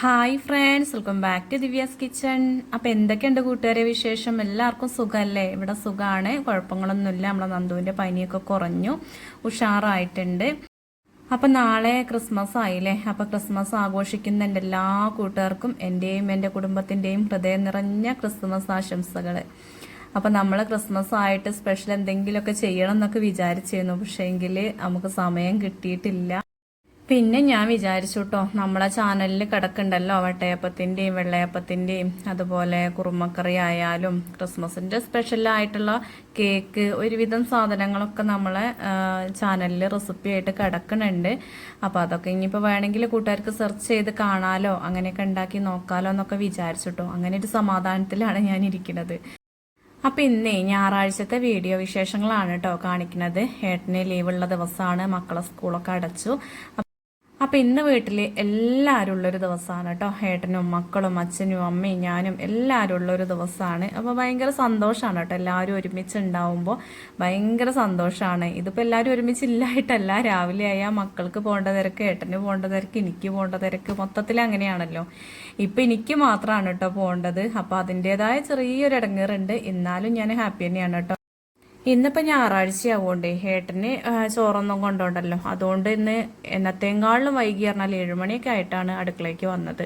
Hi friends welcome back to Divya's kitchen അപ്പൊ എന്തൊക്കെയുണ്ട് കൂട്ടുകാരെ വിശേഷം? എല്ലാവർക്കും സുഖമല്ലേ ഇവിടെ സുഖമാണ് കുഴപ്പങ്ങളൊന്നുമില്ല. നമ്മളെ നന്ദുവിന്റെ പനിയൊക്കെ കുറഞ്ഞു. ഉഷാറായിട്ടുണ്ട്. അപ്പൊ നാളെ ക്രിസ്മസ് ആയില്ലേ? അപ്പൊ ക്രിസ്മസ് ആഘോഷിക്കുന്ന എന്റെ എല്ലാ കൂട്ടുകാർക്കും എന്റെയും എന്റെ കുടുംബത്തിന്റെയും ഹൃദയം നിറഞ്ഞ ക്രിസ്മസ് ആശംസകൾ അപ്പൊ നമ്മൾ ക്രിസ്മസ് ആയിട്ട് സ്പെഷ്യൽ എന്തെങ്കിലുമൊക്കെ ചെയ്യണം എന്നൊക്കെ വിചാരിച്ചിരുന്നു. പക്ഷേങ്കിൽ നമുക്ക് സമയം കിട്ടിയിട്ടില്ല. പിന്നെ ഞാൻ വിചാരിച്ചു കേട്ടോ നമ്മളെ ചാനലിൽ കിടക്കുന്നുണ്ടല്ലോ വട്ടയപ്പത്തിന്റെയും വെള്ളയപ്പത്തിന്റെയും അതുപോലെ കുറുമക്കറി ആയാലും ക്രിസ്മസിന്റെ സ്പെഷ്യലായിട്ടുള്ള കേക്ക് ഒരുവിധം സാധനങ്ങളൊക്കെ നമ്മളെ ചാനലിൽ റെസിപ്പി ആയിട്ട് കിടക്കുന്നുണ്ട് അപ്പോൾ അതൊക്കെ ഇനിയിപ്പോൾ വേണമെങ്കിൽ കൂട്ടുകാർക്ക് സെർച്ച് ചെയ്ത് കാണാലോ അങ്ങനെയൊക്കെ ഉണ്ടാക്കി നോക്കാലോ എന്നൊക്കെ വിചാരിച്ചു കേട്ടോ അങ്ങനെ ഒരു സമാധാനത്തിലാണ് ഞാൻ ഇരിക്കുന്നത്. അപ്പം ഇന്നേ ഞായറാഴ്ചത്തെ വീഡിയോ വിശേഷങ്ങളാണ് കേട്ടോ കാണിക്കുന്നത്. ഏട്ടന് ലീവുള്ള ദിവസമാണ് മക്കളെ സ്കൂളൊക്കെ അടച്ചു. അപ്പൊ ഇന്ന് വീട്ടിൽ എല്ലാവരും ഉള്ളൊരു ദിവസമാണ് കേട്ടോ. ഏട്ടനും മക്കളും അച്ഛനും അമ്മയും ഞാനും എല്ലാവരും ഉള്ളൊരു ദിവസമാണ് അപ്പോൾ ഭയങ്കര സന്തോഷമാണ് കേട്ടോ. എല്ലാവരും ഒരുമിച്ച് ഉണ്ടാവുമ്പോൾ ഭയങ്കര സന്തോഷമാണ് ഇതിപ്പോൾ എല്ലാവരും ഒരുമിച്ചില്ലായിട്ടല്ല രാവിലെ ആയാൽ മക്കൾക്ക് പോകേണ്ട തിരക്ക് ഏട്ടന് പോകേണ്ട തിരക്ക് എനിക്ക് പോകേണ്ട തിരക്ക് മൊത്തത്തിൽ അങ്ങനെയാണല്ലോ. ഇപ്പം എനിക്ക് മാത്രമാണ് കേട്ടോ പോകേണ്ടത്. അപ്പോൾ അതിന്റെതായ ചെറിയൊരു ഇടങ്ങേറുണ്ട്. എന്നാലും ഞാൻ ഹാപ്പി തന്നെയാണ് കേട്ടോ. ഇന്നിപ്പോൾ ഞായറാഴ്ച ആവുകൊണ്ടേ ഏട്ടന് ചോറൊന്നും കൊണ്ടുണ്ടല്ലോ. അതുകൊണ്ട് ഇന്ന് എന്നത്തേങ്കാളിലും വൈകി പറഞ്ഞാൽ ഏഴുമണിയൊക്കെ ആയിട്ടാണ് അടുക്കളയ്ക്ക് വന്നത്.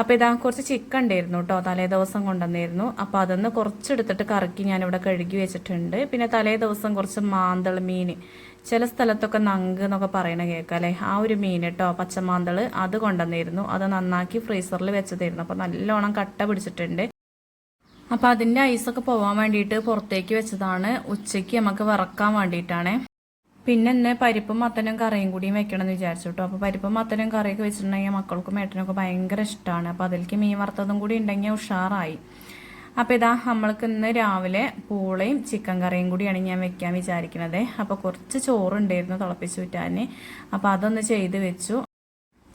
അപ്പോൾ ഇതാ കുറച്ച് ചിക്കൻ ഉണ്ടായിരുന്നു കേട്ടോ. തലേ ദിവസം കൊണ്ടുവന്നിരുന്നു. അപ്പോൾ അതൊന്ന് കുറച്ചെടുത്തിട്ട് കറക്കി ഞാനിവിടെ കഴുകി വെച്ചിട്ടുണ്ട്. പിന്നെ തലേ ദിവസം കുറച്ച് മാന്തൾ മീൻ ചില സ്ഥലത്തൊക്കെ നങ്ക് എന്നൊക്കെ പറയണ കേൾക്കാം ആ ഒരു മീൻ കേട്ടോ പച്ചമാന്തൾ അത് കൊണ്ടുവന്നിരുന്നു. അത് നന്നാക്കി ഫ്രീസറിൽ വെച്ചതായിരുന്നു. അപ്പോൾ നല്ലോണം കട്ട പിടിച്ചിട്ടുണ്ട്. അപ്പോൾ അതിന്റെ ഐസൊക്കെ പോവാൻ വേണ്ടിയിട്ട് പുറത്തേക്ക് വെച്ചതാണ്. ഉച്ചയ്ക്ക് നമുക്ക് വറക്കാൻ വേണ്ടിയിട്ടാണ്. പിന്നെ എന്നെ പരിപ്പും മത്തനും കറിയും കൂടിയും വെക്കണം എന്ന് വിചാരിച്ചു കേട്ടോ. അപ്പോൾ പരിപ്പും മത്തനും കറിയൊക്കെ വെച്ചിട്ടുണ്ടെങ്കിൽ മക്കൾക്കും ഏട്ടനൊക്കെ ഭയങ്കര ഇഷ്ടമാണ് അപ്പോൾ അതിലേക്ക് മീൻ വറുത്തതും കൂടി ഉണ്ടെങ്കിൽ ഉഷാറായി. അപ്പോൾ ഇതാ നമ്മൾക്ക് ഇന്ന് രാവിലെ പൂളയും ചിക്കൻ കറിയും കൂടിയാണ് ഞാൻ വെക്കാൻ വിചാരിക്കുന്നത് അപ്പോൾ കുറച്ച് ചോറുണ്ടായിരുന്നു തിളപ്പിച്ച് വിറ്റാൻ അപ്പോൾ അതൊന്ന് ചെയ്ത് വെച്ചു.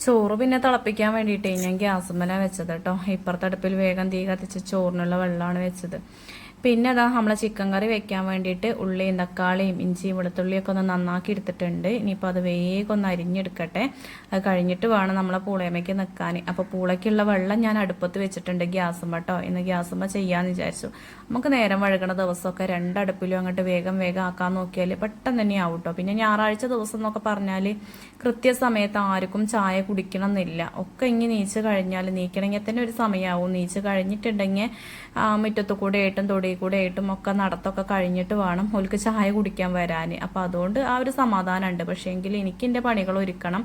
ചോറ് പിന്നെ തിളപ്പിക്കാൻ വേണ്ടിയിട്ടേ ഞാൻ ഗ്യാസ് മേലാണ് വെച്ചത് കേട്ടോ. ഇപ്പുറത്തെ അടുപ്പിൽ വേഗം തീ കത്തിച്ച് ചോറിനുള്ള വെള്ളമാണ് വെച്ചത്. പിന്നെ അതാ നമ്മളെ ചിക്കൻ കറി വെക്കാൻ വേണ്ടിയിട്ട് ഉള്ളിയും തക്കാളിയും ഇഞ്ചിയും വെളുത്തുള്ളിയൊക്കെ ഒന്ന് നന്നാക്കി എടുത്തിട്ടുണ്ട്. ഇനിയിപ്പോൾ അത് വേഗം ഒന്ന് അരിഞ്ഞെടുക്കട്ടെ. അത് കഴിഞ്ഞിട്ട് വേണം നമ്മളെ പൂളയമ്മയ്ക്ക് നിൽക്കാൻ. അപ്പോൾ പൂളയ്ക്കുള്ള വെള്ളം ഞാൻ അടുപ്പത്ത് വെച്ചിട്ടുണ്ട് ഗ്യാസും കേട്ടോ. ഇന്ന് ഗ്യാസുമ്മ ചെയ്യാമെന്ന് വിചാരിച്ചു. നമുക്ക് നേരം വഴുകണ ദിവസമൊക്കെ രണ്ടടുപ്പിലും അങ്ങോട്ട് വേഗം വേഗം ആക്കാൻ നോക്കിയാൽ പെട്ടെന്ന് തന്നെ ആവും കേട്ടോ. പിന്നെ ഞായറാഴ്ച ദിവസം എന്നൊക്കെ പറഞ്ഞാൽ കൃത്യസമയത്ത് ആർക്കും ചായ കുടിക്കണം എന്നില്ല ഒക്കെ ഇങ്ങനെ നീച്ച് കഴിഞ്ഞാൽ നീക്കണമെങ്കിൽ തന്നെ ഒരു സമയമാവും നീച്ച് കഴിഞ്ഞിട്ടുണ്ടെങ്കിൽ മുറ്റത്തു കൂടെ ആയിട്ടും തൊടിയിൽ കൂടെ ആയിട്ടും ഒക്കെ നടത്തൊക്കെ കഴിഞ്ഞിട്ട് വേണം ഓൽക്ക് ചായ കുടിക്കാൻ വരാൻ അപ്പോൾ അതുകൊണ്ട് ആ ഒരു സമാധാനമുണ്ട് പക്ഷേ എങ്കിൽ എനിക്ക് എന്റെ പണികൾ ഒരുക്കണം.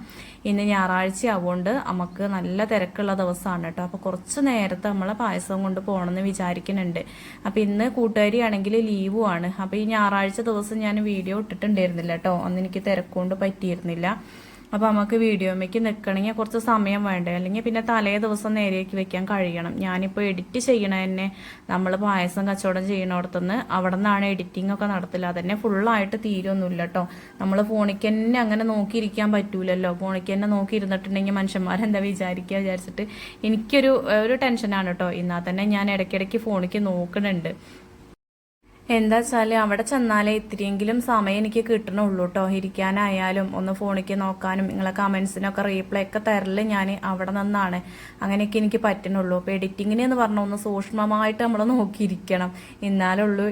ഇന്ന് ഞായറാഴ്ച ആവുകൊണ്ട് നമുക്ക് നല്ല തിരക്കുള്ള ദിവസമാണ് കേട്ടോ അപ്പോൾ കുറച്ച് നേരത്തെ നമ്മൾ പായസം കൊണ്ട് പോകണമെന്ന് വിചാരിക്കുന്നുണ്ട് അപ്പോൾ ഇന്ന് കൂട്ടുകാരിയാണെങ്കിൽ ആണ്. അപ്പോൾ ഈ ഞായറാഴ്ച ദിവസം ഞാൻ വീഡിയോ ഇട്ടിട്ടുണ്ടായിരുന്നില്ല കേട്ടോ അന്ന് എനിക്ക് തിരക്കുകൊണ്ട് പറ്റിയിരുന്നില്ല. അപ്പോൾ നമുക്ക് വീഡിയോമേക്ക് നിൽക്കണമെങ്കിൽ കുറച്ച് സമയം വേണ്ടേ? അല്ലെങ്കിൽ പിന്നെ തലേ ദിവസം നേരേക്ക് വെക്കാൻ കഴിയണം. ഞാനിപ്പോൾ എഡിറ്റ് ചെയ്യണ തന്നെ നമ്മൾ പായസം കച്ചവടം ചെയ്യണോടത്തുനിന്ന് അവിടെ നിന്നാണ് എഡിറ്റിംഗ് ഒക്കെ നടത്തില്ല അതന്നെ ഫുള്ളായിട്ട് തീരൊന്നുമില്ല കേട്ടോ നമ്മൾ ഫോണിക്ക് തന്നെ അങ്ങനെ നോക്കിയിരിക്കാൻ പറ്റൂലല്ലോ. ഫോണിക്ക് തന്നെ നോക്കിയിരുന്നിട്ടുണ്ടെങ്കിൽ മനുഷ്യന്മാരെന്താ വിചാരിക്കുക? വിചാരിച്ചിട്ട് എനിക്കൊരു ഒരു ടെൻഷനാണ് കേട്ടോ എന്നാൽ തന്നെ ഞാൻ ഇടയ്ക്കിടയ്ക്ക് ഫോണിക്ക് നോക്കുന്നുണ്ട് എന്താ വെച്ചാൽ അവിടെ ചെന്നാലേ ഇത്തിരിയെങ്കിലും സമയം എനിക്ക് കിട്ടണുള്ളൂ കേട്ടോ ഇരിക്കാനായാലും ഒന്ന് ഫോണിലേക്ക് നോക്കാനും നിങ്ങളെ കമൻസിനൊക്കെ റീപ്ലൈ ഒക്കെ തരൽ ഞാൻ അവിടെ നിന്നാണ്. അങ്ങനെയൊക്കെ എനിക്ക് പറ്റണുള്ളൂ. അപ്പോൾ എഡിറ്റിങ്ങിന് എന്ന് പറഞ്ഞാൽ ഒന്ന് സൂക്ഷ്മമായിട്ട് നമ്മൾ നോക്കിയിരിക്കണം. എന്നാലുള്ളൂ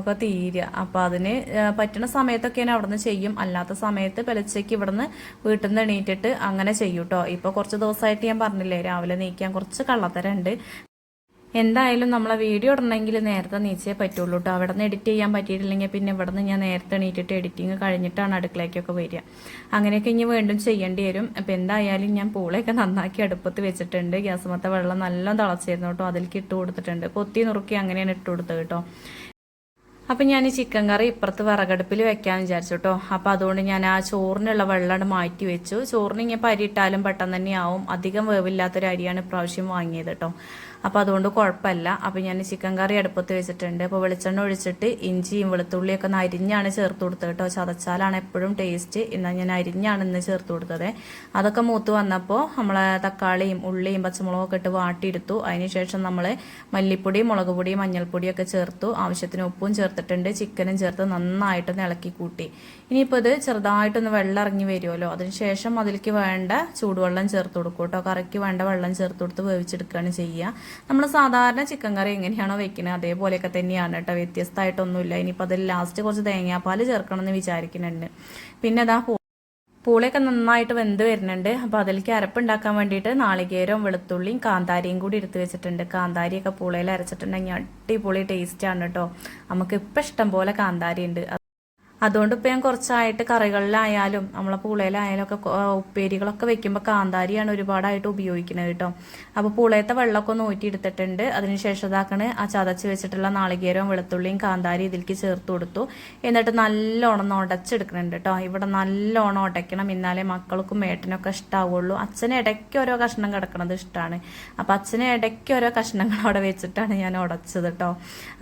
ഒക്കെ തീരുക അപ്പോൾ അതിന് പറ്റുന്ന സമയത്തൊക്കെ ഞാൻ അവിടെ നിന്ന് ചെയ്യും. അല്ലാത്ത സമയത്ത് പെലച്ചയ്ക്ക് ഇവിടെ നിന്ന് വീട്ടിൽ നിന്ന് എണീറ്റിട്ട് അങ്ങനെ ചെയ്യൂട്ടോ ഇപ്പോൾ കുറച്ച് ദിവസമായിട്ട് ഞാൻ പറഞ്ഞില്ലേ രാവിലെ നീക്കാൻ കുറച്ച് കള്ളത്തരണ്ട്. എന്തായാലും നമ്മളെ വീഡിയോ ഇടണമെങ്കിൽ നേരത്തെ നീച്ചേ പറ്റുള്ളൂ കേട്ടോ അവിടെ നിന്ന് എഡിറ്റ് ചെയ്യാൻ പറ്റിയിട്ടില്ലെങ്കിൽ പിന്നെ ഇവിടെ നിന്ന് ഞാൻ നേരത്തെ എണീറ്റിട്ട് എഡിറ്റിങ് കഴിഞ്ഞിട്ടാണ് അടുക്കളയ്ക്കൊക്കെ വരിക. അങ്ങനെയൊക്കെ ഇനി വീണ്ടും ചെയ്യേണ്ടി വരും. അപ്പം എന്തായാലും ഞാൻ പൂളയൊക്കെ നന്നാക്കി അടുപ്പത്ത് വെച്ചിട്ടുണ്ട്. ഗ്യാസുമത്തെ വെള്ളം നല്ല തിളച്ചിരുന്നു കേട്ടോ അതിലേക്ക് ഇട്ട് കൊടുത്തിട്ടുണ്ട്. പൊത്തി നുറുക്കി അങ്ങനെയാണ് ഇട്ട് കൊടുത്തത് കേട്ടോ അപ്പം ഞാൻ ഈ ചിക്കൻ കറി ഇപ്പുറത്ത് വിറകടുപ്പിൽ വെക്കാൻ വിചാരിച്ചു കേട്ടോ അപ്പം അതുകൊണ്ട് ഞാൻ ആ ചോറിനുള്ള വെള്ളം മാറ്റി വെച്ചു. ചോറിന് ഇങ്ങനെ പരിയിട്ടാലും പെട്ടെന്ന് തന്നെ ആവും. അധികം വേവില്ലാത്തൊരു അരിയാണ് ഇപ്രാവശ്യം വാങ്ങിയത് കേട്ടോ അപ്പോൾ അതുകൊണ്ട് കുഴപ്പമില്ല. അപ്പോൾ ഞാൻ ചിക്കൻ കറി അടുപ്പത്ത് വെച്ചിട്ടുണ്ട്. അപ്പോൾ വെളിച്ചെണ്ണ ഒഴിച്ചിട്ട് ഇഞ്ചിയും വെളുത്തുള്ളിയൊക്കെ ഒന്ന് അരിഞ്ഞാണ് ചേർത്ത് കൊടുത്തത് കേട്ടോ. ചതച്ചാലാണ് എപ്പോഴും ടേസ്റ്റ് എന്നാൽ ഞാൻ അരിഞ്ഞാണ് ഇന്ന് ചേർത്ത് കൊടുത്തത്. അതൊക്കെ മൂത്ത് വന്നപ്പോൾ നമ്മളെ തക്കാളിയും ഉള്ളിയും പച്ചമുളകൊക്കെ ഇട്ട് വാട്ടിയെടുത്തു. അതിനുശേഷം നമ്മൾ മല്ലിപ്പൊടി മുളക് പൊടി മഞ്ഞൾപ്പൊടിയൊക്കെ ചേർത്തു. ആവശ്യത്തിന് ഉപ്പും ചേർത്തിട്ടുണ്ട്. ചിക്കനും ചേർത്ത് നന്നായിട്ടൊന്ന് ഇളക്കി കൂട്ടി. ഇനിയിപ്പോൾ ഇത് ചെറുതായിട്ടൊന്ന് വെള്ളം ഇറങ്ങി വരുമല്ലോ. അതിനുശേഷം അതിലേക്ക് വേണ്ട ചൂടുവെള്ളം ചേർത്ത് കൊടുക്കും കേട്ടോ. കറിക്ക് വേണ്ട വെള്ളം ചേർത്ത് കൊടുത്ത് വേവിച്ചെടുക്കുകയാണ് ചെയ്യുക. നമ്മൾ സാധാരണ ചിക്കൻ കറി എങ്ങനെയാണോ വെക്കുന്നത് അതേപോലെയൊക്കെ തന്നെയാണ് കേട്ടോ. വ്യത്യസ്തമായിട്ടൊന്നുമില്ല. ഇനിയിപ്പോൾ അതിൽ ലാസ്റ്റ് കുറച്ച് തേങ്ങാപ്പാൽ ചേർക്കണം എന്ന് വിചാരിക്കുന്നുണ്ട്. പിന്നെ അതാ പൂളയൊക്കെ നന്നായിട്ട് വെന്ത് വരുന്നുണ്ട്. അപ്പോൾ അതിലേക്ക് അരപ്പുണ്ടാക്കാൻ വേണ്ടിയിട്ട് നാളികേരവും വെളുത്തുള്ളിയും കാന്താരിയും കൂടി എടുത്ത് വെച്ചിട്ടുണ്ട്. കാന്താരിയൊക്കെ പൂളയിൽ അരച്ചിട്ടുണ്ടെങ്കിൽ അടിപൊളി ടേസ്റ്റാണ് കേട്ടോ. നമുക്ക് ഇപ്പം ഇഷ്ടം പോലെ കാന്താരി ഉണ്ട് അതുകൊണ്ട് ഇപ്പം ഞാൻ കുറച്ചായിട്ട് കറികളിലായാലും നമ്മളെ പൂളയിലായാലും ഒക്കെ ഉപ്പേരികളൊക്കെ വെക്കുമ്പോൾ കാന്താരിയാണ് ഒരുപാടായിട്ട് ഉപയോഗിക്കുന്നത് കേട്ടോ. അപ്പോൾ പൂളയത്തെ വെള്ളമൊക്കെ ഒന്ന് ഊറ്റിയെടുത്തിട്ടുണ്ട് അതിനുശേഷം ഇതാക്കണ് ആ ചതച്ച് വെച്ചിട്ടുള്ള നാളികേരവും വെളുത്തുള്ളിയും കാന്താരി ഇതിലേക്ക് ചേർത്ത് കൊടുത്തു. എന്നിട്ട് നല്ലോണം ഉടച്ചെടുക്കുന്നുണ്ട് കേട്ടോ. ഇവിടെ നല്ലോണം ഉടയ്ക്കണം എന്നാലേ മക്കൾക്കും ഏട്ടനൊക്കെ ഇഷ്ടാവുള്ളൂ. അച്ഛന് ഇടയ്ക്ക് ഓരോ കഷ്ണം കിടക്കണത് ഇഷ്ടമാണ് അപ്പം അച്ഛന് ഇടയ്ക്ക് ഓരോ കഷ്ണങ്ങൾ അവിടെ വെച്ചിട്ടാണ് ഞാൻ ഉടച്ചത് കേട്ടോ.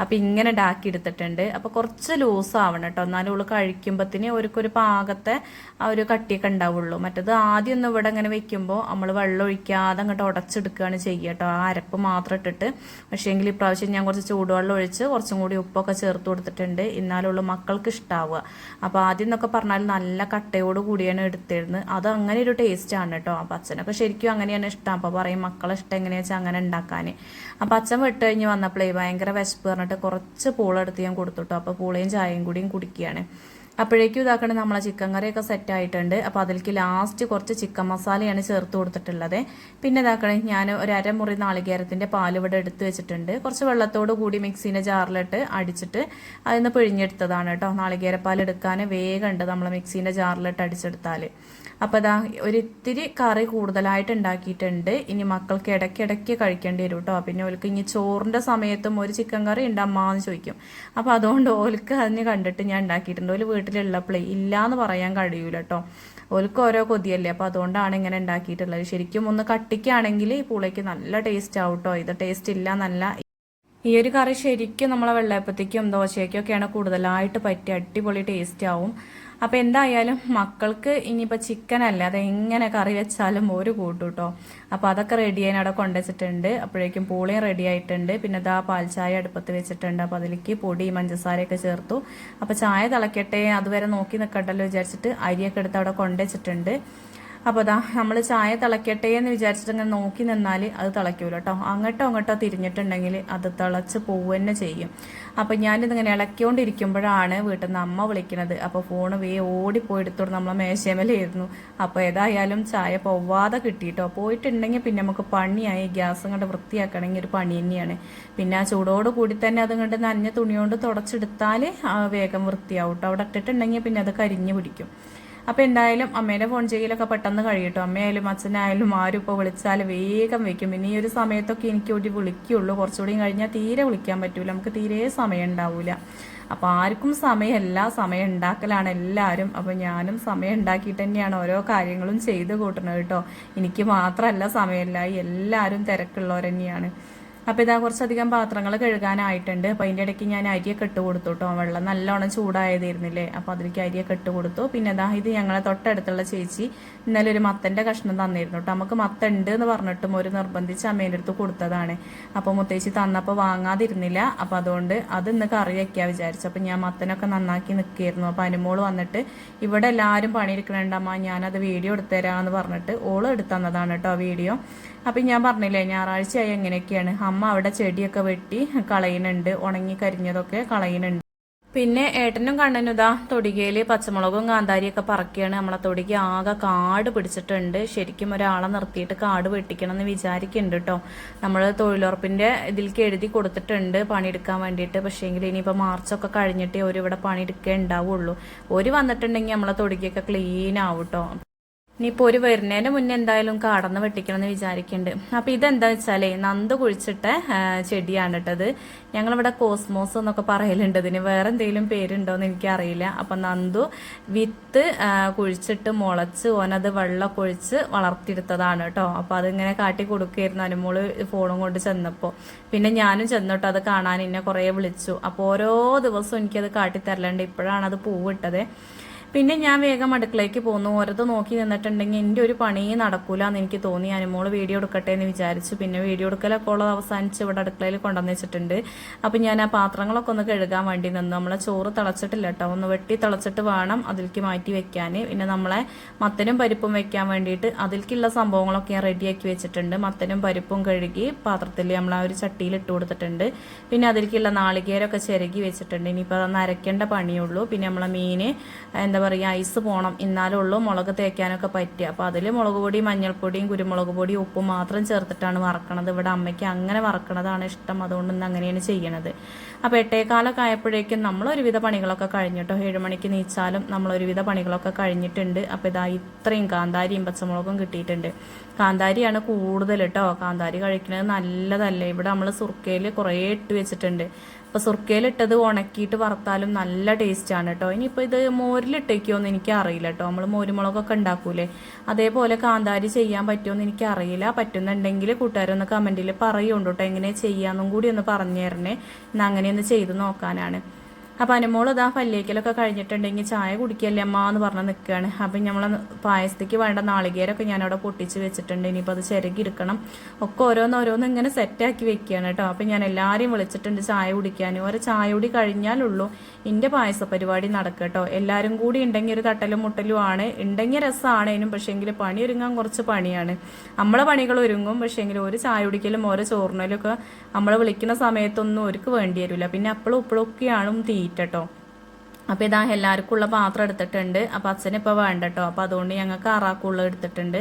അപ്പം ഇങ്ങനെ ഡാക്കി എടുത്തിട്ടുണ്ട്. അപ്പോൾ കുറച്ച് ലൂസ് ആവണം കേട്ടോ. എന്നാലും കഴിക്കുമ്പോഴത്തേന് അവർക്കൊരു പാകത്തെ ആ ഒരു കട്ടിയൊക്കെ ഉണ്ടാവുള്ളൂ. മറ്റത് ആദ്യം ഒന്ന് ഇവിടെ ഇങ്ങനെ വെക്കുമ്പോൾ നമ്മൾ വെള്ളം ഒഴിക്കാതെ അങ്ങോട്ട് ഉടച്ചെടുക്കുകയാണ് ചെയ്യുക കേട്ടോ. ആ അരപ്പ് മാത്രം ഇട്ടിട്ട്. പക്ഷേങ്കിൽ ഇപ്രാവശ്യം ഞാൻ കുറച്ച് ചൂടുവെള്ളം ഒഴിച്ച് കുറച്ചും കൂടി ഉപ്പൊക്കെ ചേർത്ത് കൊടുത്തിട്ടുണ്ട്. എന്നാലുള്ള മക്കൾക്ക് ഇഷ്ടാവുക. അപ്പോൾ ആദ്യം എന്നൊക്കെ പറഞ്ഞാൽ നല്ല കട്ടയോട് കൂടിയാണ് എടുത്തിരുന്നത്. അത് അങ്ങനെ ഒരു ടേസ്റ്റ് ആണ് കേട്ടോ. അപ്പം അച്ഛനൊക്കെ ശരിക്കും അങ്ങനെയാണ് ഇഷ്ടം. അപ്പോൾ പറയും മക്കളെ ഇഷ്ടം എങ്ങനെയാ വെച്ചാൽ അങ്ങനെ ഉണ്ടാക്കാൻ അപ്പം അച്ഛൻ വിട്ട് കഴിഞ്ഞ് വന്നപ്പോഴേ ഭയങ്കര വിശപ്പ് പറഞ്ഞിട്ട് കുറച്ച് പൂളെടുത്ത് ഞാൻ കൊടുത്തു കേട്ടോ. അപ്പോൾ പൂളയും ചായയും കൂടിയും കുടിക്കുകയാണ്. അപ്പോഴേക്കും ഇതാക്കണം നമ്മളെ ചിക്കൻ കറിയൊക്കെ സെറ്റ് ആയിട്ടുണ്ട്. അപ്പോൾ അതിലേക്ക് ലാസ്റ്റ് കുറച്ച് ചിക്കൻ മസാലയാണ് ചേർത്ത് കൊടുത്തിട്ടുള്ളത്. പിന്നെ ഇതാക്കണേ ഞാൻ ഒരു അരമുറി നാളികേരത്തിന്റെ പാൽ ഇവിടെ എടുത്ത് വെച്ചിട്ടുണ്ട്. കുറച്ച് വെള്ളത്തോട് കൂടി മിക്സീന്റെ ജാറിലിട്ട് അടിച്ചിട്ട് അതിൽ പിഴിഞ്ഞെടുത്തതാണ് കേട്ടോ. നാളികേരപ്പാൽ എടുക്കാൻ വേഗം ഉണ്ട് നമ്മൾ മിക്സീന്റെ ജാറിലിട്ട് അടിച്ചെടുത്താൽ അപ്പോൾ ഇതാ ഒരിത്തിരി കറി കൂടുതലായിട്ട് ഉണ്ടാക്കിയിട്ടുണ്ട്. ഇനി മക്കൾക്ക് ഇടയ്ക്കിടയ്ക്ക് കഴിക്കേണ്ടി വരും കേട്ടോ പിന്നെ ഓൽക്ക് ഇനി ചോറിന്റെ സമയത്തും ഒരു ചിക്കൻ കറി ഉണ്ട് അമ്മ എന്ന് ചോദിക്കും. അപ്പോൾ അതുകൊണ്ട് ഓൽക്ക് അതിന് കണ്ടിട്ട് ഞാൻ ഉണ്ടാക്കിയിട്ടുണ്ട്. ഒരു വീട്ടിലുള്ളപ്പോഴേ ഇല്ലയെന്ന് പറയാൻ കഴിയൂല കേട്ടോ ഓൽക്ക് ഓരോ കൊതിയല്ലേ. അപ്പോൾ അതുകൊണ്ടാണ് ഇങ്ങനെ ഉണ്ടാക്കിയിട്ടുള്ളത്. ശരിക്കും ഒന്ന് കട്ടിക്കാണെങ്കിൽ ഈ പൂളയ്ക്ക് നല്ല ടേസ്റ്റ് ആവും കേട്ടോ ഇത് ടേസ്റ്റ് ഇല്ല നല്ല ഈ ഒരു കറി ശരിക്കും നമ്മളെ വെള്ളയപ്പത്തേക്കും ദോശയ്ക്കും ഒക്കെയാണ് കൂടുതലായിട്ട് പറ്റിയ അടിപൊളി ടേസ്റ്റ് ആവും. അപ്പോൾ എന്തായാലും മക്കൾക്ക് ഇനിയിപ്പോൾ ചിക്കൻ അല്ല അത് എങ്ങനെ കറി വെച്ചാലും ഒരു കൂട്ടു കേട്ടോ അപ്പോൾ അതൊക്കെ റെഡി ചെയ്യാൻ അവിടെ കൊണ്ടുവച്ചിട്ടുണ്ട്. അപ്പോഴേക്കും പൂളിയും റെഡി ആയിട്ടുണ്ട്. പിന്നെ ഇതാ പാൽച്ചായ ചായ അടുപ്പത്ത് വെച്ചിട്ടുണ്ട്. അപ്പോൾ അതിലേക്ക് പൊടി മഞ്ചസാരയൊക്കെ ചേർത്തു. അപ്പോൾ ചായ തിളക്കട്ടെ അതുവരെ നോക്കി നിൽക്കട്ടല്ലോ വിചാരിച്ചിട്ട് അരിയൊക്കെ എടുത്ത് അവിടെ കൊണ്ടുവച്ചിട്ടുണ്ട്. അപ്പോൾ അതാ നമ്മൾ ചായ തിളക്കട്ടെ എന്ന് വിചാരിച്ചിട്ട് ഇങ്ങനെ നോക്കി നിന്നാൽ അത് തിളയ്ക്കൂല കേട്ടോ അങ്ങോട്ടോ അങ്ങോട്ടോ തിരിഞ്ഞിട്ടുണ്ടെങ്കിൽ അത് തിളച്ച് പോവുക ചെയ്യും. അപ്പോൾ ഞാനിതിങ്ങനെ ഇളക്കിക്കൊണ്ടിരിക്കുമ്പോഴാണ് വീട്ടിൽ നിന്ന് അമ്മ വിളിക്കുന്നത് അപ്പോൾ ഫോൺ വേ ഓടിപ്പോയി എടുത്തോട് നമ്മളെ മേശമേലായിരുന്നു. അപ്പോൾ ഏതായാലും ചായ പോവാതെ കിട്ടിയിട്ടോ പോയിട്ടുണ്ടെങ്കിൽ പിന്നെ നമുക്ക് പണിയായി. ഗ്യാസ് കണ്ട് വൃത്തിയാക്കണമെങ്കിൽ ഒരു പണി തന്നെയാണ്. പിന്നെ ആ ചൂടോട് കൂടി തന്നെ അത് കണ്ട് നനഞ്ഞ തുണിയോണ്ട് തുടച്ചെടുത്താൽ വേഗം വൃത്തിയാവും കേട്ടോ അവിടെ ഇട്ടിട്ടുണ്ടെങ്കിൽ പിന്നെ അത് കരിഞ്ഞു പിടിക്കും. അപ്പോൾ എന്തായാലും അമ്മേന്റെ ഫോൺ ചെയ്യലൊക്കെ പെട്ടെന്ന് കഴിയട്ടോ. അമ്മയായാലും അച്ഛനായാലും ആരും ഇപ്പോൾ വിളിച്ചാൽ വേഗം വെക്കും ഇനി ഒരു സമയത്തൊക്കെ എനിക്ക് ഒരു വിളിക്കുള്ളൂ. കുറച്ചുകൂടി കഴിഞ്ഞാൽ തീരെ വിളിക്കാൻ പറ്റൂല. നമുക്ക് തീരെ സമയം ഉണ്ടാവില്ല അപ്പോൾ ആർക്കും സമയമല്ല സമയം ഉണ്ടാക്കലാണ് എല്ലാവരും അപ്പോൾ ഞാനും സമയം ഉണ്ടാക്കിയിട്ട് തന്നെയാണ് ഓരോ കാര്യങ്ങളും ചെയ്ത് കൂട്ടുന്നത് കേട്ടോ. എനിക്ക് മാത്രമല്ല സമയമല്ല. എല്ലാവരും തിരക്കുള്ളവർ തന്നെയാണ്. അപ്പോൾ ഇതാ കുറച്ചധികം പാത്രങ്ങൾ കഴുകാനായിട്ടുണ്ട്. അപ്പോൾ അതിന്റെ ഇടയ്ക്ക് ഞാൻ അരിയൊക്കെ ഇട്ട് കൊടുത്തു കേട്ടോ വെള്ളം നല്ലോണം ചൂടായതായിരുന്നില്ലേ? അപ്പോൾ അതിലേക്ക് അരിയൊക്കെ ഇട്ട് കൊടുത്തു. പിന്നെ ഇതാ ഇത് ഞങ്ങളെ തൊട്ടടുത്തുള്ള ചേച്ചി ഇന്നലെ ഒരു മത്തന്റെ കഷ്ണം തന്നിരുന്നു കേട്ടോ നമുക്ക് മത്ത ഉണ്ട് എന്ന് പറഞ്ഞിട്ടും ഒരു നിർബന്ധിച്ച് അമ്മേന്റെ അടുത്ത് കൊടുത്തതാണ്. അപ്പോൾ മുത്തേച്ചി തന്നപ്പോൾ വാങ്ങാതിരുന്നില്ല. അപ്പോൾ അതുകൊണ്ട് അത് ഇന്ന് കറി വെക്കാ വിചാരിച്ചു. അപ്പോൾ ഞാൻ മത്തനൊക്കെ നന്നാക്കി നിൽക്കുകയായിരുന്നു അപ്പോൾ അനുമോൾ വന്നിട്ട് ഇവിടെ എല്ലാവരും പണിയെടുക്കണുണ്ടമ്മ ഞാനത് വീഡിയോ എടുത്തുതരാമെന്ന് പറഞ്ഞിട്ട് ഓൾ എടുത്തന്നതാണ് കേട്ടോ വീഡിയോ. അപ്പം ഞാൻ പറഞ്ഞില്ലേ ഞായറാഴ്ചയായി എങ്ങനെയൊക്കെയാണ്? അമ്മ അവിടെ ചെടിയൊക്കെ വെട്ടി കളയുന്നുണ്ട് ഉണങ്ങി കരിഞ്ഞതൊക്കെ കളയുന്നുണ്ട്. പിന്നെ ഏട്ടനും കണ്ണനും ഇതാ തൊടികയിൽ പച്ചമുളകും കാന്താരിയൊക്കെ പറക്കുകയാണ്. നമ്മളെ തൊടിക ആകെ കാട് പിടിച്ചിട്ടുണ്ട്. ശരിക്കും ഒരാളെ നിർത്തിയിട്ട് കാട് വെട്ടിക്കണം എന്ന് വിചാരിക്കുന്നുണ്ട് കേട്ടോ. നമ്മൾ തൊഴിലുറപ്പിന്റെ ഇതിലേക്ക് എഴുതി കൊടുത്തിട്ടുണ്ട് പണിയെടുക്കാൻ വേണ്ടിയിട്ട്. പക്ഷേങ്കിൽ ഇനിയിപ്പോൾ മാർച്ചൊക്കെ കഴിഞ്ഞിട്ട് ഒരു ഇവിടെ പണിയെടുക്കേ ഉണ്ടാവുള്ളൂ. ഒരു വന്നിട്ടുണ്ടെങ്കിൽ നമ്മളെ തൊടിക്കൊക്കെ ക്ലീൻ ആവും കേട്ടോ. ഇനിയിപ്പോൾ ഒരു വരുന്നതിന് മുന്നേ എന്തായാലും കാടന്ന് വെട്ടിക്കണം എന്ന് വിചാരിക്കുന്നുണ്ട് അപ്പോൾ ഇതെന്താ വെച്ചാലേ നന്ദ് കുഴിച്ചിട്ട ചെടിയാണ് കേട്ടത് ഞങ്ങളിവിടെ കോസ്മോസ് എന്നൊക്കെ പറയലുണ്ട് ഇതിന്. വേറെ എന്തെങ്കിലും പേരുണ്ടോ എന്ന് എനിക്കറിയില്ല. അപ്പം നന്ദു വിത്ത് കുഴിച്ചിട്ട് മുളച്ച് ഓനത് വെള്ളമൊക്കെ ഒഴിച്ച് വളർത്തിയെടുത്തതാണ് കേട്ടോ അപ്പോൾ അതിങ്ങനെ കാട്ടി കൊടുക്കുകയായിരുന്നു അനുമോൾ ഫോണും കൊണ്ട് ചെന്നപ്പോൾ പിന്നെ ഞാനും ചെന്നിട്ട് അത് കാണാൻ എന്നെ കുറേ വിളിച്ചു. അപ്പോൾ ഓരോ ദിവസവും എനിക്കത് കാട്ടിത്തരലുണ്ട്. ഇപ്പോഴാണ് അത് പൂവിട്ടത് പിന്നെ ഞാൻ വേഗം അടുക്കളയ്ക്ക് പോന്നു ഓരത് നോക്കി നിന്നിട്ടുണ്ടെങ്കിൽ എന്റെ ഒരു പണിയും നടക്കൂല എന്ന് എനിക്ക് തോന്നി. അനുമോൾ വീഡിയോ എടുക്കട്ടെ എന്ന് വിചാരിച്ചു. പിന്നെ വീഡിയോ എടുക്കലൊക്കെ ഉള്ളത് അവസാനിച്ച് ഇവിടെ അടുക്കളയിൽ കൊണ്ടുവന്ന് വെച്ചിട്ടുണ്ട്. അപ്പം ഞാൻ ആ പാത്രങ്ങളൊക്കെ ഒന്ന് കഴുകാൻ വേണ്ടി നിന്ന്. നമ്മളെ ചോറ് തിളച്ചിട്ടില്ല കേട്ടോ. ഒന്ന് വെട്ടി തിളച്ചിട്ട് വേണം അതിലേക്ക് മാറ്റി വെക്കാൻ. പിന്നെ നമ്മളെ മത്തനും പരിപ്പും വെക്കാൻ വേണ്ടിയിട്ട് അതിലേക്കുള്ള സംഭവങ്ങളൊക്കെ ഞാൻ റെഡിയാക്കി വെച്ചിട്ടുണ്ട്. മത്തനും പരിപ്പും കഴുകി പാത്രത്തിൽ നമ്മൾ ആ ഒരു ചട്ടിയിൽ ഇട്ട് കൊടുത്തിട്ടുണ്ട്. പിന്നെ അതിലേക്കുള്ള നാളികേരമൊക്കെ ചിരകി വെച്ചിട്ടുണ്ട്. ഇനിയിപ്പോൾ അത് അരയ്ക്കേണ്ട പണിയുള്ളൂ പിന്നെ നമ്മളെ മീന് എന്താ പറയുക ഐസ് പോകണം എന്നാലേ ഉള്ളൂ മുളക് തേക്കാനൊക്കെ പറ്റുക. അപ്പോൾ അതിൽ മുളക് പൊടി മഞ്ഞൾപ്പൊടിയും കുരുമുളക് പൊടിയും ഉപ്പും മാത്രം ചേർത്തിട്ടാണ് വറക്കണത്. ഇവിടെ അമ്മയ്ക്ക് അങ്ങനെ വറക്കണതാണ് ഇഷ്ടം. അതുകൊണ്ട് ഇന്ന് അങ്ങനെയാണ് ചെയ്യണത്. അപ്പോൾ എട്ടേക്കാലൊക്കെ ആയപ്പോഴേക്കും നമ്മൾ ഒരുവിധ പണികളൊക്കെ കഴിഞ്ഞിട്ടോ? ഏഴ് മണിക്ക് നീച്ചാലും നമ്മൾ ഒരുവിധ പണികളൊക്കെ കഴിഞ്ഞിട്ടുണ്ട്. അപ്പോൾ ഇതാ ഇത്രയും കാന്താരിയും പച്ചമുളകും കിട്ടിയിട്ടുണ്ട്. കാന്താരിയാണ് കൂടുതൽ കേട്ടോ കാന്താരി കഴിക്കുന്നത് നല്ലതല്ലേ? ഇവിടെ നമ്മൾ സുർക്കയിൽ കുറേ ഇട്ട് വെച്ചിട്ടുണ്ട്. അപ്പോൾ സുർക്കയിലിട്ടത് ഉണക്കിയിട്ട് വറുത്താലും നല്ല ടേസ്റ്റാണ് കേട്ടോ ഇനിയിപ്പോൾ ഇത് മോരിലിട്ടേക്കോന്ന് എനിക്ക് അറിയില്ല കേട്ടോ നമ്മൾ മോരുമുളകൊക്കെ ഉണ്ടാക്കൂലേ? അതേപോലെ കാന്താരി ചെയ്യാൻ പറ്റുമോന്ന് എനിക്ക് അറിയില്ല പറ്റുന്നുണ്ടെങ്കിൽ കൂട്ടുകാരൊന്ന് കമന്റിൽ പറയുണ്ടോ കേട്ടോ എങ്ങനെ ചെയ്യാമെന്നും കൂടി ഒന്ന് പറഞ്ഞു തരണേ. എന്നാൽ അങ്ങനെ ഒന്ന് ചെയ്ത് നോക്കാനാണ്. അപ്പം അനുമോൾ ഇതാ പല്ലേക്കലൊക്കെ കഴിഞ്ഞിട്ടുണ്ടെങ്കിൽ ചായ കുടിക്കല്ലേ അമ്മ എന്ന് പറഞ്ഞ് നിൽക്കുകയാണ് അപ്പം നമ്മൾ പായസത്തേക്ക് വേണ്ട നാളികേരമൊക്കെ ഞാനവിടെ പൊട്ടിച്ച് വെച്ചിട്ടുണ്ട്. ഇനിയിപ്പോൾ അത് ചിരകി എടുക്കണം ഒക്കെ ഓരോന്ന് ഓരോന്ന് ഇങ്ങനെ സെറ്റാക്കി വെക്കുകയാണ് കേട്ടോ. അപ്പം ഞാൻ എല്ലാവരെയും വിളിച്ചിട്ടുണ്ട് ചായ കുടിക്കാൻ ഓരോ ചായ കൂടി കഴിഞ്ഞാലുള്ളൂ എന്റെ പായസ പരിപാടി നടക്കുക കേട്ടോ. എല്ലാവരും കൂടി ഉണ്ടെങ്കിൽ ഒരു തട്ടലും മുട്ടലും ആണ്. ഉണ്ടെങ്കിൽ രസമാണേനും പക്ഷേങ്കിൽ പണി ഒരുങ്ങാൻ കുറച്ച് പണിയാണ്. നമ്മളെ പണികൾ ഒരുങ്ങും പക്ഷേങ്കിൽ ഒരു ചായ കുടിക്കലും ഓരോ ചോറിനലും ഒക്കെ നമ്മൾ വിളിക്കുന്ന സമയത്തൊന്നും ഒരുക്ക് വേണ്ടി വരില്ല പിന്നെ അപ്പോഴും ഇപ്പോഴൊക്കെയാണ് തീറ്റ കേട്ടോ അപ്പോൾ ഇതാ എല്ലാവർക്കും ഉള്ള പാത്രം എടുത്തിട്ടുണ്ട്. അപ്പോൾ അച്ഛനിപ്പോൾ വേണ്ട കേട്ടോ അപ്പോൾ അതുകൊണ്ട് ഞങ്ങൾക്ക് ആറാക്കുള്ള എടുത്തിട്ടുണ്ട്.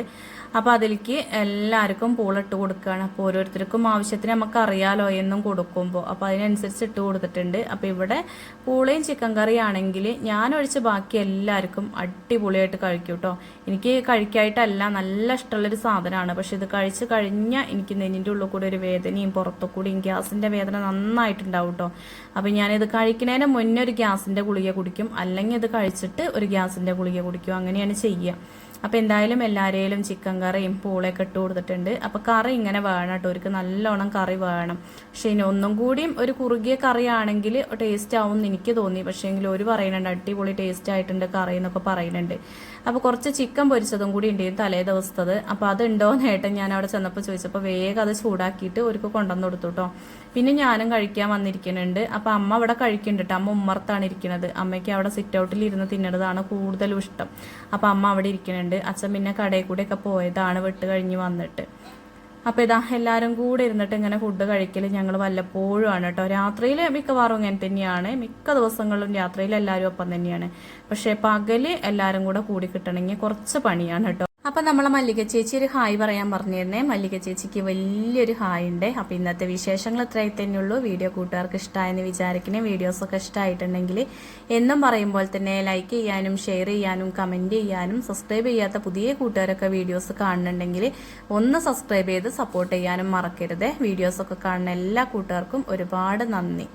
അപ്പോൾ അതിലേക്ക് എല്ലാവർക്കും പൂളിട്ട് കൊടുക്കുകയാണ്. അപ്പോൾ ഓരോരുത്തർക്കും ആവശ്യത്തിന് നമുക്ക് അറിയാലോ എന്നും കൊടുക്കുമ്പോൾ അപ്പോൾ അതിനനുസരിച്ച് ഇട്ട് കൊടുത്തിട്ടുണ്ട്. അപ്പോൾ ഇവിടെ പൂളയും ചിക്കൻ കറി ആണെങ്കിൽ ഞാൻ ഒഴിച്ച് ബാക്കി എല്ലാവർക്കും അടിപൊളിയായിട്ട് കഴിക്കും കേട്ടോ എനിക്ക് കഴിക്കായിട്ടല്ല നല്ല ഇഷ്ടമുള്ളൊരു സാധനമാണ്. പക്ഷെ ഇത് കഴിച്ച് കഴിഞ്ഞാൽ എനിക്ക് നെഞ്ഞിന്റെ ഉള്ളിൽ കൂടെ ഒരു വേദനയും പുറത്തു കൂടിയും ഗ്യാസിന്റെ വേദന നന്നായിട്ടുണ്ടാവും കേട്ടോ അപ്പോൾ ഞാനിത് കഴിക്കുന്നതിന് മുന്നേ ഒരു ഗ്യാസിന്റെ ഗുളിക കുടിക്കും. അല്ലെങ്കിൽ ഇത് കഴിച്ചിട്ട് ഒരു ഗ്യാസിന്റെ ഗുളിക കുടിക്കും. അങ്ങനെയാണ് ചെയ്യുക. അപ്പോൾ എന്തായാലും എല്ലാവരെയും ചിക്കൻ കറിയും പൂളയൊക്കെ ഇട്ട് കൊടുത്തിട്ടുണ്ട്. അപ്പോൾ കറി ഇങ്ങനെ വേണം കേട്ടോ. അവർക്ക് നല്ലോണം കറി വേണം. പക്ഷേ ഇനി ഒന്നും കൂടിയും ഒരു കുറുകിയ കറിയാണെങ്കിൽ ടേസ്റ്റ് ആവും എന്ന് എനിക്ക് തോന്നി. പക്ഷേ എങ്കിൽ ഒരു പറയുന്നുണ്ട് അടിപൊളി ടേസ്റ്റ് ആയിട്ടുണ്ട് കറി എന്നൊക്കെ പറയുന്നുണ്ട്. അപ്പോൾ കുറച്ച് ചിക്കൻ പൊരിച്ചതും കൂടി ഉണ്ട് തലേ ദിവസത്തത്. അപ്പോൾ ഉണ്ടോ ഏട്ടൻ ഞാൻ അവിടെ ചെന്നപ്പോൾ ചോദിച്ചപ്പോൾ വേഗം അത് ചൂടാക്കിയിട്ട് ഒരുക്ക് കൊണ്ടുവന്ന് കൊടുത്തു കേട്ടോ പിന്നെ ഞാനും കഴിക്കാൻ വന്നിരിക്കുന്നുണ്ട്. അപ്പോൾ അമ്മ അവിടെ കഴിക്കുന്നുണ്ട്. കേട്ടോ അമ്മ ഉമ്മർത്താണ് ഇരിക്കുന്നത്. അമ്മയ്ക്ക് അവിടെ സിറ്റ് ഔട്ടിൽ ഇരുന്ന് തിന്നണതാണ് കൂടുതലും ഇഷ്ടം. അപ്പോൾ അമ്മ അവിടെ ഇരിക്കുന്നുണ്ട്. അച്ഛൻ പിന്നെ കടയിൽ ഒക്കെ പോയതാണ്. വിട്ട് കഴിഞ്ഞ് വന്നിട്ട്. അപ്പോൾ ഇതാ എല്ലാവരും കൂടെ ഇരുന്നിട്ട് ഇങ്ങനെ ഫുഡ് കഴിക്കൽ ഞങ്ങൾ വല്ലപ്പോഴും ആണ് കേട്ടോ. രാത്രിയിൽ മിക്കവാറും ഇങ്ങനെ തന്നെയാണ്. മിക്ക ദിവസങ്ങളിലും രാത്രിയിൽ എല്ലാവരും ഒപ്പം തന്നെയാണ്. പക്ഷേ പകൽ എല്ലാരും കൂടെ കൂടി കിട്ടണമെങ്കിൽ കുറച്ച് പണിയാണ് കേട്ടോ. അപ്പൊ നമ്മളെ മല്ലിക ചേച്ചി ഒരു ഹായ് പറയാൻ പറഞ്ഞിരുന്നേ. മല്ലിക ചേച്ചിക്ക് വലിയൊരു ഹായ് ഉണ്ട്. അപ്പൊ ഇന്നത്തെ വിശേഷങ്ങൾ ഇത്രയായി തന്നെയുള്ളൂ. വീഡിയോ കൂട്ടുകാർക്ക് ഇഷ്ടമായെന്ന് വിചാരിക്കണേ. വീഡിയോസൊക്കെ ഇഷ്ടമായിട്ടുണ്ടെങ്കിൽ എന്നും പറയുമ്പോൾ തന്നെ ലൈക്ക് ചെയ്യാനും ഷെയർ ചെയ്യാനും കമന്റ് ചെയ്യാനും സബ്സ്ക്രൈബ് ചെയ്യാത്ത പുതിയ കൂട്ടുകാരൊക്കെ വീഡിയോസ് കാണുന്നുണ്ടെങ്കിൽ ഒന്ന് സബ്സ്ക്രൈബ് ചെയ്ത് സപ്പോർട്ട് ചെയ്യാനും മറക്കരുത്. വീഡിയോസൊക്കെ കാണുന്ന എല്ലാ കൂട്ടുകാർക്കും ഒരുപാട് നന്ദി.